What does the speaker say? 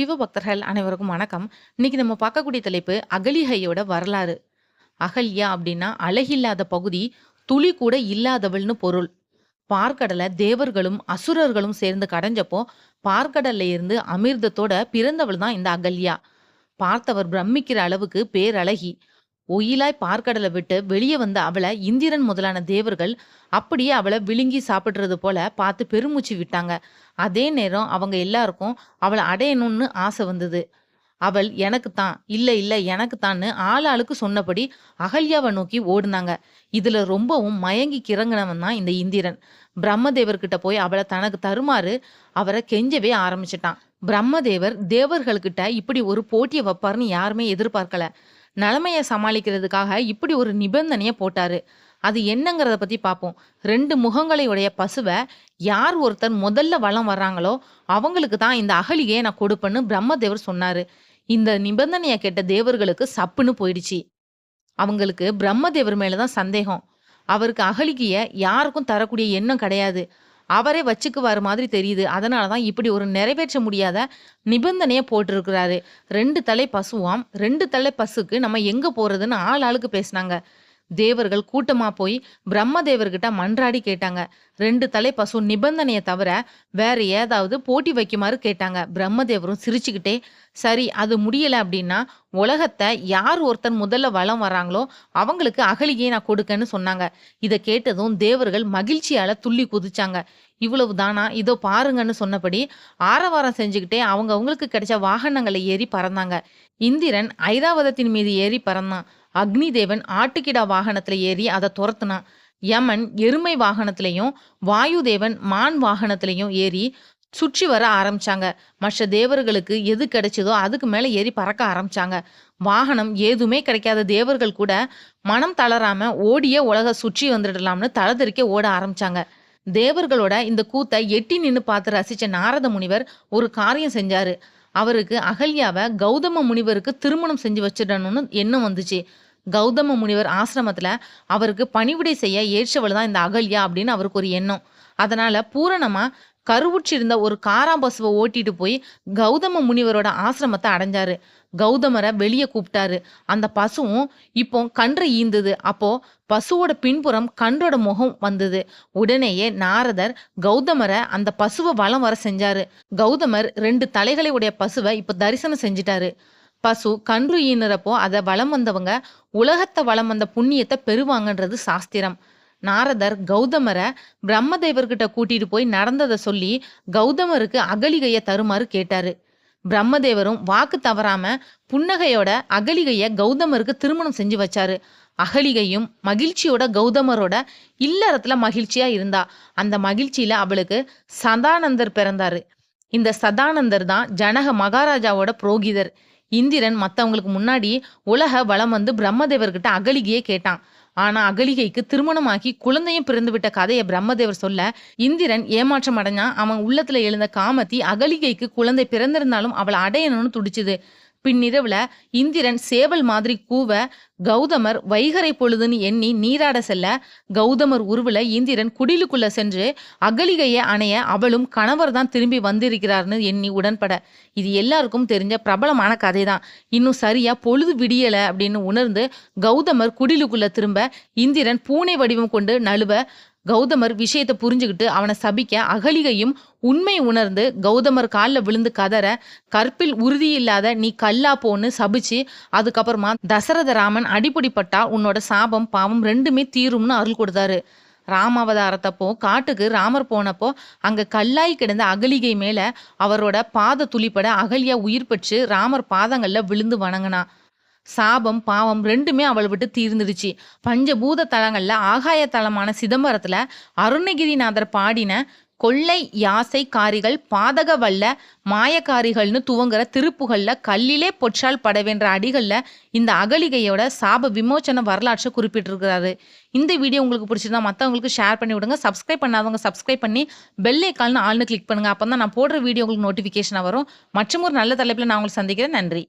சிவபக்தர்கள் அனைவருக்கும் வணக்கம். இன்னைக்கு நம்ம பார்க்கக்கூடிய தலைப்பு அகலிகையோட வரலாறு. அகல்யா அப்படின்னா அழகில்லாத பகுதி, துளி கூட இல்லாதவள்னு பொருள். பார்க்கடலை தேவர்களும், அசுரர்களும் சேர்ந்து கடைஞ்சப்போ, பார்க்கடல்ல இருந்து அமிர்தத்தோட பிறந்தவள் தான் இந்த அகல்யா. பார்த்தவர் பிரமிக்கிற அளவுக்கு பேரழகி. ஒயிலாய் பார்க்கடலை விட்டு வெளியே வந்த அவளை இந்திரன் முதலான தேவர்கள் அப்படியே அவளை விழுங்கி சாப்பிட்றது போல பார்த்து பெருமூச்சு விட்டாங்க. அதே நேரம் அவங்க எல்லாருக்கும் அவளை அடையணும்னு ஆசை வந்தது. அவள் எனக்கு தான், இல்லை இல்லை எனக்கு தான்னு ஆளுக்கு சொன்னபடி அகல்யாவை நோக்கி ஓடுனாங்க. இதுல ரொம்பவும் மயங்கி கிறங்குனவன் தான் இந்த இந்திரன். பிரம்மதேவர்கிட்ட போய் அவளை தனக்கு தருமாறு அவரை கெஞ்சவே ஆரம்பிச்சிட்டான் பிரம்மதேவர் தேவர்கள்கிட்ட இப்படி ஒரு போட்டியை வைப்பார்னு யாருமே எதிர்பார்க்கல. நிலமையை சமாளிக்கிறதுக்காக இப்படி ஒரு நிபந்தனையை போட்டாரு. அது என்னங்கிறத பற்றி பார்ப்போம். ரெண்டு முகங்களை உடைய யார் ஒருத்தர் முதல்ல வளம் வர்றாங்களோ, அவங்களுக்கு தான் இந்த அகலிகைய நான் கொடுப்பேன்னு பிரம்மதேவர் சொன்னார் இந்த நிபந்தனையை கேட்ட தேவர்களுக்கு சப்புன்னு போயிடுச்சு. அவங்களுக்கு பிரம்மதேவர் மேலே தான் சந்தேகம். அவருக்கு அகலிகையை யாருக்கும் தரக்கூடிய எண்ணம் கிடையாது. அவரே வச்சுக்குவாரு மாதிரி தெரியுது. அதனால தான் இப்படி ஒரு நிறைவேற்ற முடியாத நிபந்தனையை போட்டிருக்கிறாரு. ரெண்டு தலை பசுவாம். ரெண்டு தலை பசுக்கு நம்ம எங்கே போகிறதுன்னு ஆள் ஆளுக்கு பேசினாங்க தேவர்கள் கூட்டமா போய் பிரம்மதேவர்கிட்ட மன்றாடி கேட்டாங்க. ரெண்டு தலை பசு நிபந்தனையை தவிர வேற ஏதாவது போட்டி வைக்குமாறு கேட்டாங்க. பிரம்மதேவரும் சிரிச்சுக்கிட்டே, சரி அது முடியல அப்படின்னா, உலகத்தை யார் ஒருத்தர் முதல்ல வலம் வர்றாங்களோ, அவங்களுக்கு அகலியை நான் கொடுக்கன்னு சொன்னாங்க. இதை கேட்டதும் தேவர்கள் மகிழ்ச்சியால துள்ளி குதிச்சாங்க. இவ்வளவு தானா, இதோ பாருங்கன்னு சொன்னபடி ஆரவாரம் செஞ்சுக்கிட்டே அவங்க அவங்களுக்கு கிடைச்ச வாகனங்களை ஏறி பறந்தாங்க. இந்திரன் ஐராவதத்தின் மீது ஏறி பறந்தான். அக்னி தேவன் ஆட்டுக்கிடா வாகனத்தில் ஏறி அதை துரத்துனான் யமன் எருமை வாகனத்திலயும், வாயுதேவன் மான் வாகனத்திலையும் ஏறி சுற்றி வர ஆரம்பிச்சாங்க. மற்ற தேவர்களுக்கு எது கிடைச்சதோ அதுக்கு மேலே ஏறி பறக்க ஆரம்பிச்சாங்க. வாகனம் ஏதுமே கிடைக்காத தேவர்கள் கூட மனம் தளராம ஓடிய உலக சுற்றி வந்துடலாம்னு தளதறிக்க ஓட ஆரம்பிச்சாங்க. தேவர்களோட இந்த கூத்தை எட்டி நின்று பார்த்து ரசிச்ச நாரத முனிவர் ஒரு காரியம் செஞ்சாரு. அவருக்கு அகல்யாவை கௌதம முனிவருக்கு திருமணம் செஞ்சு வச்சிடணும்னு எண்ணம் வந்துச்சு. கௌதம முனிவர் ஆசிரமத்துல அவருக்கு பணிவிடை செய்ய ஏற்றவள் தான் இந்த அகல்யா அப்படின்னு அவருக்கு ஒரு எண்ணம். அதனால பூரணமா கருவுற்றிருந்த ஒரு காராம்பசுவை ஓட்டிட்டு போய் கௌதம முனிவரோட ஆசிரமத்தை அடைஞ்சாரு. கௌதமரை வெளியே கூப்பிட்டாரு. அந்த பசுவும் இப்போ கன்று ஈந்தது. அப்போ பசுவோட பின்புறம் கன்றோட முகம் வந்தது. உடனேயே நாரதர் கௌதமரை அந்த பசுவை வலம் வர செஞ்சாரு. கௌதமர் ரெண்டு தலைகளை உடைய பசுவை இப்போ தரிசனம் செஞ்சுட்டாரு. பசு கன்று ஈனுறப்போ அதை வலம் வந்தவங்க உலகத்தை வளம் வந்த புண்ணியத்தை பெறுவாங்கன்றது சாஸ்திரம். நாரதர் கௌதமரை பிரம்மதேவர்கிட்ட கூட்டிட்டு போய் நடந்ததை சொல்லி கௌதமருக்கு அகலிகைய தருமாறு கேட்டாரு. பிரம்மதேவரும் வாக்கு தவறாம புன்னகையோட அகலிகைய கௌதமருக்கு திருமணம் செஞ்சு வச்சாரு. அகலிகையும் மகிழ்ச்சியோட கௌதமரோட இல்லறத்துல மகிழ்ச்சியா இருந்தா. அந்த மகிழ்ச்சியில அவளுக்கு சதானந்தர் பிறந்தாரு. இந்த சதானந்தர் தான் ஜனக மகாராஜாவோட புரோகிதர். இந்திரன் மத்தவங்களுக்கு முன்னாடி உலக வலம் வந்து பிரம்மதேவர்கிட்ட அகலிகையே கேட்டான். ஆனா அகலிகைக்கு திருமணமாகி குழந்தையும் பிறந்து விட்ட கதையை பிரம்மதேவர் சொல்ல, இந்திரன் ஏமாற்றம் அடைஞ்சான். அவன் உள்ளத்துல எழுந்த காமத்தி அகலிகைக்கு குழந்தை பிறந்திருந்தாலும் அவள அடையணும்னு துடிச்சுது. பின்னிரவுல இந்திரன் சேவல் மாதிரி கூவ, கௌதமர் வைகரை பொழுதுன்னு எண்ணி நீராட செல்ல, கௌதமர் உருவுல இந்திரன் குடிலுக்குள்ள சென்று அகலிகையை அணைய அவளும் கணவர் தான் திரும்பி வந்திருக்கிறார்னு எண்ணி உடன்பட. இது எல்லாருக்கும் தெரிஞ்ச பிரபலமான கதை தான் இன்னும் சரியா பொழுது விடியல அப்படின்னு உணர்ந்து கௌதமர் குடிலுக்குள்ள திரும்ப, இந்திரன் பூனை வடிவம் கொண்டு நழுவ, கௌதமர் விஷயத்த புரிஞ்சுக்கிட்டு அவனை சபிக்க அகலிகையும் உண்மை உணர்ந்து கௌதமர் கால்ல விழுந்து கதற, கற்பில் உறுதியில்லாத நீ கல்லா போன்னு சபிச்சு, அதுக்கப்புறமா தசரத ராமன் அடிப்படிப்பட்டா உன்னோட சாபம், பாவம் ரெண்டுமே தீரும்னு அருள் கொடுத்தாரு. ராமாவதாரத்தப்போ காட்டுக்கு ராமர் போனப்போ அங்க கல்லாய் கிடந்த அகலிகை மேல அவரோட பாத துளிப்பட அகலியா உயிர் பெற்று ராமர் பாதங்கள்ல விழுந்து வணங்கினான் சாபம், பாவம் ரெண்டுமே அவளை விட்டு தீர்ந்துடுச்சு. பஞ்சபூத தலங்களில் ஆகாய தலமான சிதம்பரத்தில் அருணகிரிநாதர் பாடின கொள்ளை யாசை காரிகள் பாதக வல்ல மாயக்காரிகள்னு துவங்குற திருப்புகளில் கல்லிலே பொற்றால் படவேன்ற அடிகள்ல இந்த அகலிகையோட சாப விமோச்சன வரலாற்றை குறிப்பிட்டிருக்கிறாரு. இந்த வீடியோ உங்களுக்கு பிடிச்சிருந்தா மற்றவங்களுக்கு ஷேர் பண்ணி விடுங்க. சப்ஸ்கிரைப் பண்ணாதவங்க சப்ஸ்கிரைப் பண்ணி பெல் ஐகான்னு ஆள்னு கிளிக் பண்ணுங்க. அப்பதான் நான் போடுற வீடியோ உங்களுக்கு நோட்டிஃபிகேஷனாக வரும். மற்றுமொரு நல்ல தலைப்பில் நான் உங்களை சந்திக்கிறேன். நன்றி.